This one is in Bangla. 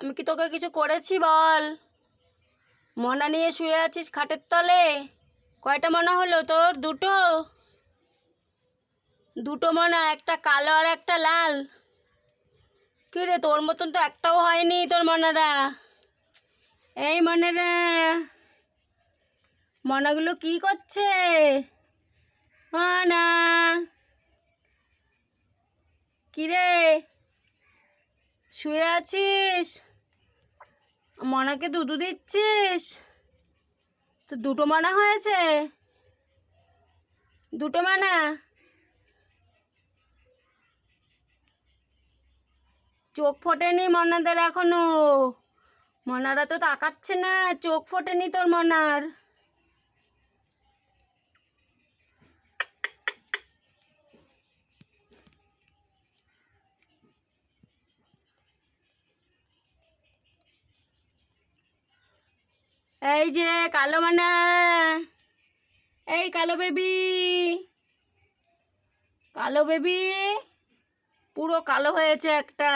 আমি কি তোকে কিছু করেছি বল? মনা নিয়ে শুয়ে আছিস খাটের তলে? কয়টা মনা হলো তোর? দুটো? দুটো মনা, একটা কালো আর একটা লাল। কি রে, তোর মতন তো একটাও হয়নি তোর মনারা। এই মনারা, মনাগুলো কি করছে? মনা। কি রে, শুয়ে আছিস? মনাকে দুধু দিচ্ছিস? তো দুটো মানা হয়েছে? দুটো মানা? চোখ ফোটেনি মনাদের এখনও? মনারা তো তাকাচ্ছে না, চোখ ফোটেনি তোর মনার। এই যে কালো মানা। এই কালো বেবি। কালো বেবি। পুরো কালো হয়েছে একটা।